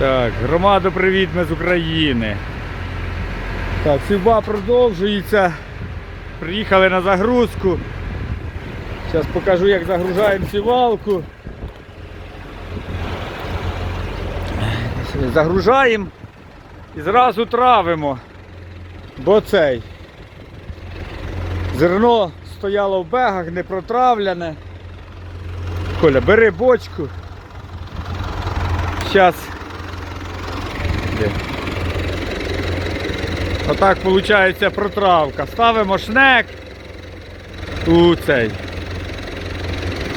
Так, громаду привіт ми з України. Так, сівба продовжується. Приїхали на загрузку. Зараз покажу, як загружаємо сівалку. Загружаємо і зразу травимо. Бо цей. Зерно стояло в бегах, не протравлене. Коля, бери бочку. Зараз. Отак виходить протравка. Ставимо шнек у цей.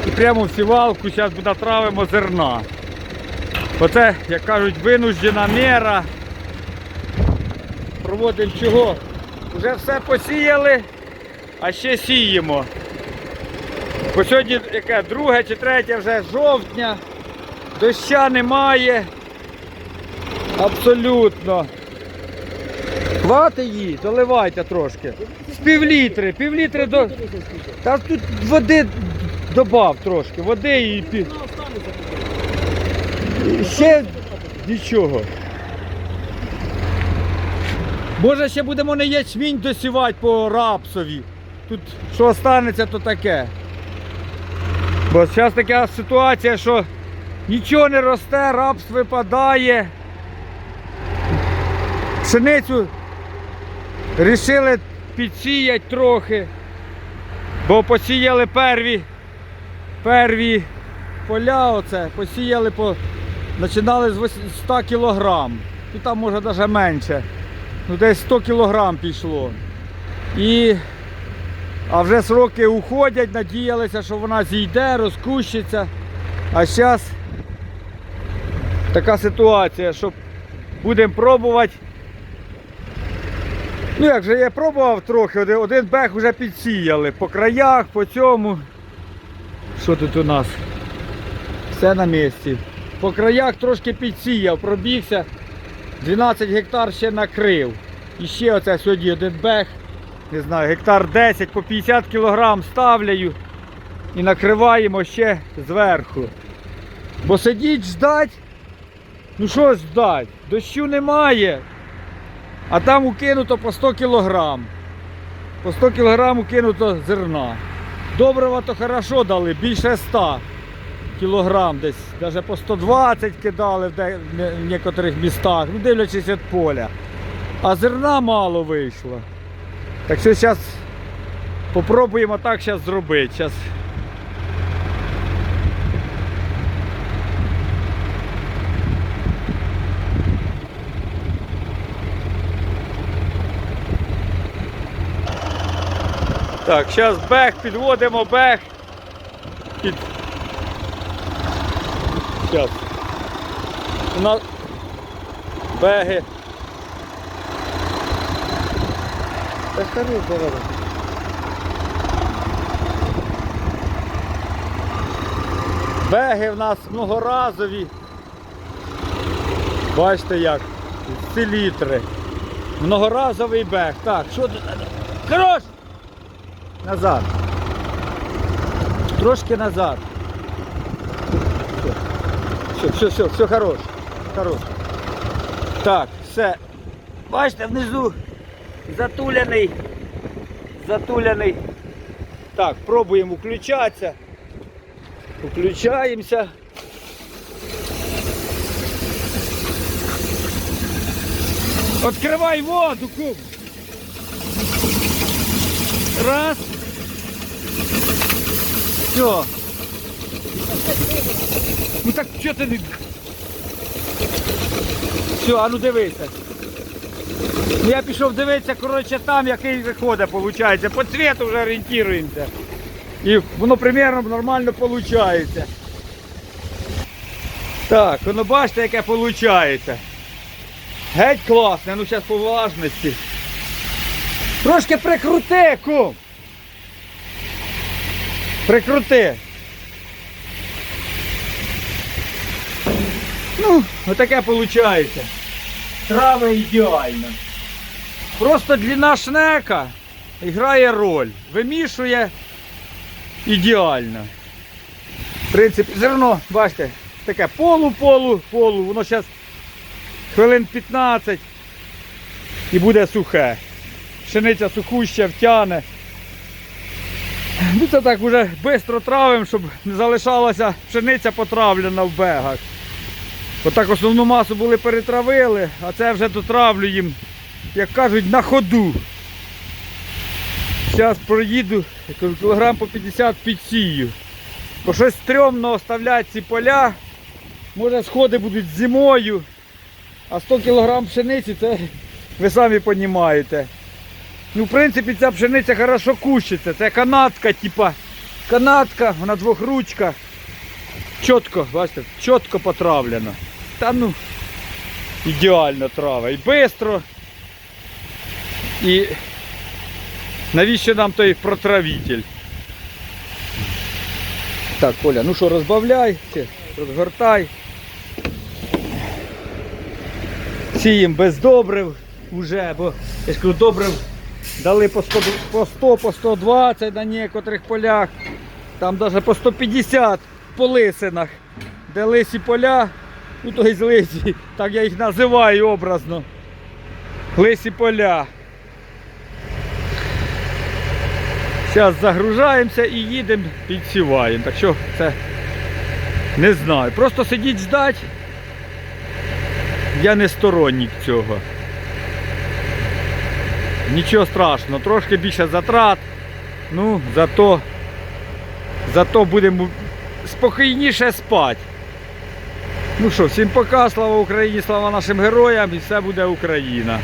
І прямо в сівалку зараз буде травимо зерна. Оце, як кажуть, винуждена мера. Проводимо чого? Вже все посіяли, а ще сіємо. Бо сьогодні яке друге чи третє вже жовтня, доща немає. Абсолютно. Хвати її, доливайте трошки. З півлітри, півлітри до. Та тут води добав трошки, води і пів. Ще нічого. Може ще будемо не ячмінь досівати по рапсові. Тут що останеться, то таке. Бо зараз така ситуація, що нічого не росте, рапс випадає. Пшеницю рішили підсіяти трохи, бо посіяли перві, перві поля, оце, посіяли по. Починали з 100 кілограм. І там може навіть менше. Ну десь 100 кілограм пішло. І а вже сроки уходять, надіялися, що вона зійде, розкущиться. А зараз така ситуація, що будемо пробувати. Ну як же я пробував трохи, один, один бег вже підсіяли по краях, по цьому. Що тут у нас? Все на місці. По краях трошки підсіяв, пробігся, 12 гектар ще накрив. І ще оце сьогодні один бег, не знаю, гектар 10 по 50 кілограм ставляю і накриваємо ще зверху. Бо сидіть ждать, ну що ждать, дощу немає, а там укинуто по 100 кілограм. По 100 кілограм укинуто зерна. Добрива то хорошо дали, більше 100 кілограм десь, навіть по 120 кидали в де- в некоторих містах, ну дивлячись від поля. А зерна мало вийшло. Так що зараз попробуємо так зробити. Так, зараз бег, підводимо бег. Під... Зараз. У нас беги. Та хорош, давай. Беги в нас многоразові. Бачите як? Селітри. Многоразовий бег. Так, що тут? Хорош! Назад. Трошки назад. Все, все, все, все хорош. Хорош. Так, все. Бачите, внизу затуляний. Затуляний. Так, пробуємо включатися. Включаємося. Откривай воду, кум. Раз. Все. Ну так що ти не. Все, а ну дивися. Ну я пішов дивитися, коротше, там який виходить, виходить. По цвету вже орієнтуємося. І воно примерно нормально виходить. Так, воно бачите, яке виходить. Геть класне, ну зараз по влажності. Трошки прикрути, кум. Прикрути. Ну, отаке виходить. Трава ідеальна. Просто длина шнека грає роль. Вимішує ідеально. В принципі, зерно, бачите, таке полу-полу, полу, воно зараз хвилин 15 і буде сухе. Пшениця сухуща, втяне. Ну це так уже швидко травимо, щоб не залишалася пшениця потравлена в бегах. Отак основну масу були перетравили, а це вже дотравлюємо, як кажуть, на ходу. Зараз проїду, кілограм по 50 підсію. Бо щось стрьомно оставляти ці поля. Може сходи будуть зимою, а 100 кг пшениці це ви самі розумієте. Ну, в принципі, ця пшениця хорошо кущиться. Це канадська, типа канадка, вона двохручка. Чітко, бачите, чітко потравлена. Та ну, ідеально трава. І швидко. І навіщо нам той протравитель? Так, Коля, ну що, розбавляй, розгортай. Сіємо без добрив уже, бо я ж добрив дали по 100, по 100, по 120 на некоторих полях. Там навіть по 150 по лисинах. Де лисі поля, ну то й лисі, так я їх називаю образно. Лисі поля. Зараз загружаємося і їдемо, підсіваємо. Так що це не знаю. Просто сидіть ждать. Я не сторонник цього. Нічого страшного, трошки більше затрат. Ну, зато, зато будемо спокійніше спати. Ну що, всім пока, слава Україні, слава нашим героям і все буде Україна.